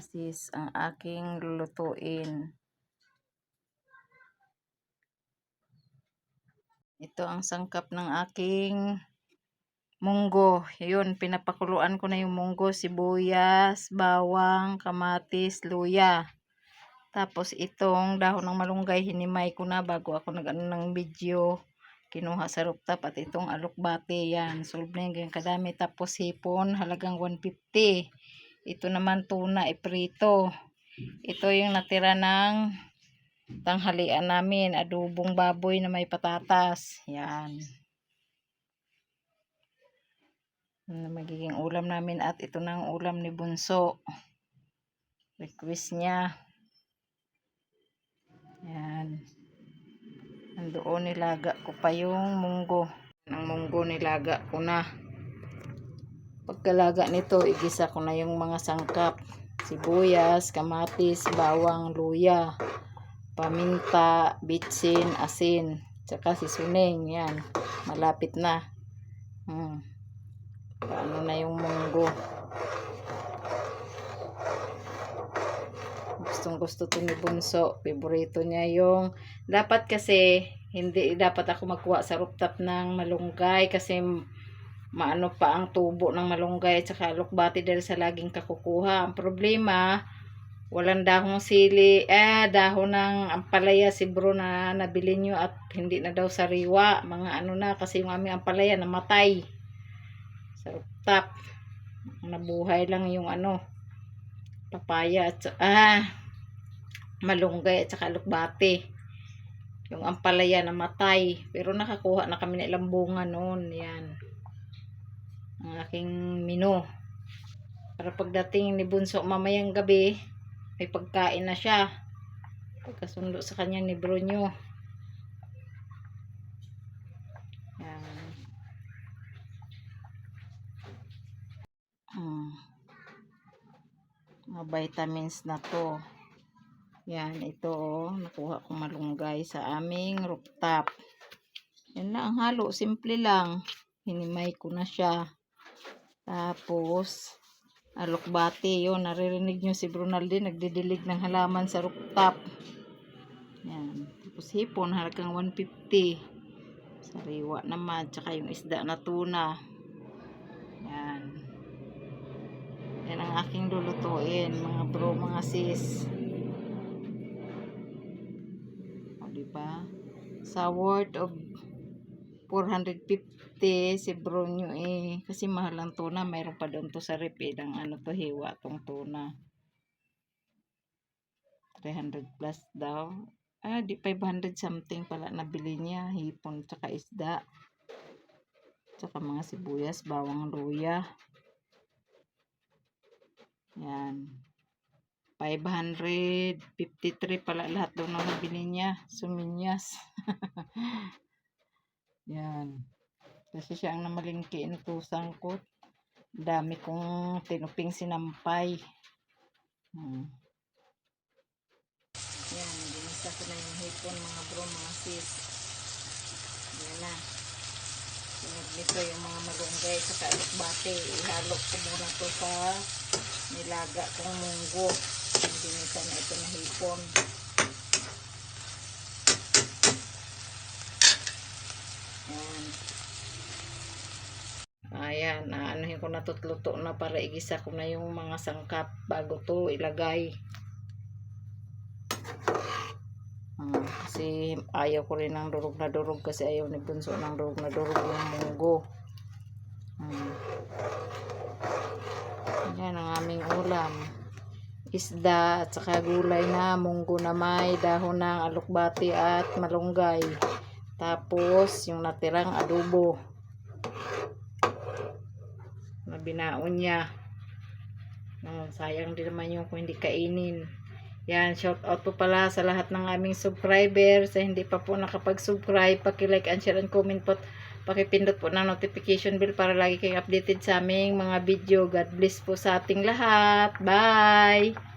sis ang aking lulutuin. Ito ang sangkap ng aking munggo. Yun, pinapakuluan ko na yung munggo, sibuyas, bawang, kamatis, luya. Tapos itong dahon ng malunggay, hinimay ko na bago ako nag-ano ng video. Kinuha sa rooftop at itong alukbate yan. Solve na yung kadami. Tapos hipon, halagang 150. Ito naman tuna, iprito. Ito yung natira ng tanghalian namin. Adubong baboy na may patatas. Yan. Na magiging ulam namin at ito na ulam ni Bunso. Request niya. Yan. Nandoon nilaga ko pa yung munggo. Ang munggo nilaga ko na. Pagkalaga nito, igisa ko na yung mga sangkap. Sibuyas, kamatis, bawang, luya, paminta, bitsin, asin, tsaka sisuning. Yan. Malapit na. Hmm. Paano na yung munggo. Gustong gusto to ni Bunso. Favorito niya yung dapat kasi hindi dapat ako magkuha sa rooftop ng malunggay kasi maano pa ang tubo ng malunggay at saka lukbati dahil sa laging kakukuha. Ang problema, walang dahong sili, eh, dahon ng ampalaya si bro na nabili nyo at hindi na daw sariwa. Mga ano na, kasi yung aming ampalaya namatay. Sa rooftop. Nabuhay lang yung ano, papaya at ah, malunggay at saka lukbati. Yung ampalaya namatay. Pero nakakuha na kami ng ilang bunga noon. Yan ang aking menu. Para pagdating ni Bunso mamayang gabi, may pagkain na siya. Pagkasundo sa kanya ni Brunyo. Yan. Hmm. Mga vitamins na to. Yan, ito oh. Nakuha ko malunggay sa aming rooftop. Yan na ang halo. Simple lang. Hinimay ko na siya. Tapos, alokbate yun. Naririnig nyo si Brunaldi, nagdidilig ng halaman sa rooftop. Yan. Tapos hipon, halagang 150. Sariwa naman. Tsaka yung isda na tuna. Yan. Yan ang aking lulutuin, mga bro, mga sis. O, diba? Sa worth of 450 si bro nyo eh. Kasi mahal ang tuna. Mayroon pa doon to sa rep eh. ng ano to hiwa tong tuna. 300 plus daw. Ah, di 500 something pala nabili niya. Hipon tsaka isda. Tsaka mga sibuyas, bawang luya. Yan. 553 pala lahat daw na nabili niya. Suminyas. Yan. Kasi siya ang namalingki inutusan ko. Dami kong tinuping sinampay. Hmm. Yan. Ginisa ko na yung hipon mga bro, mga sis. Yan na. Sunod nito yung mga malunggay sa kaalikbate. Ihalo ko muna to sa nilaga kong munggo. Ginisa na ito na hipon. Yan. Ayan, ko na tutluto na para igisa ko na yung mga sangkap bago to ilagay. Ah, kasi ayaw ko rin ng durog na durog kasi ayaw ni Bunso ng durog na durog yung munggo. Hmm. Yan ang aming ulam. Isda at saka gulay na munggo na may dahon ng alukbati at malunggay. Tapos yung natirang adobo na binaon niya. No, sayang din naman yung kung hindi kainin. Yan, shout out po pala sa lahat ng aming subscribers. Sa hindi pa po nakapag-subscribe, paki-like and share and comment po. Pakipindot po ng notification bell para lagi kayong updated sa aming mga video. God bless po sa ating lahat. Bye!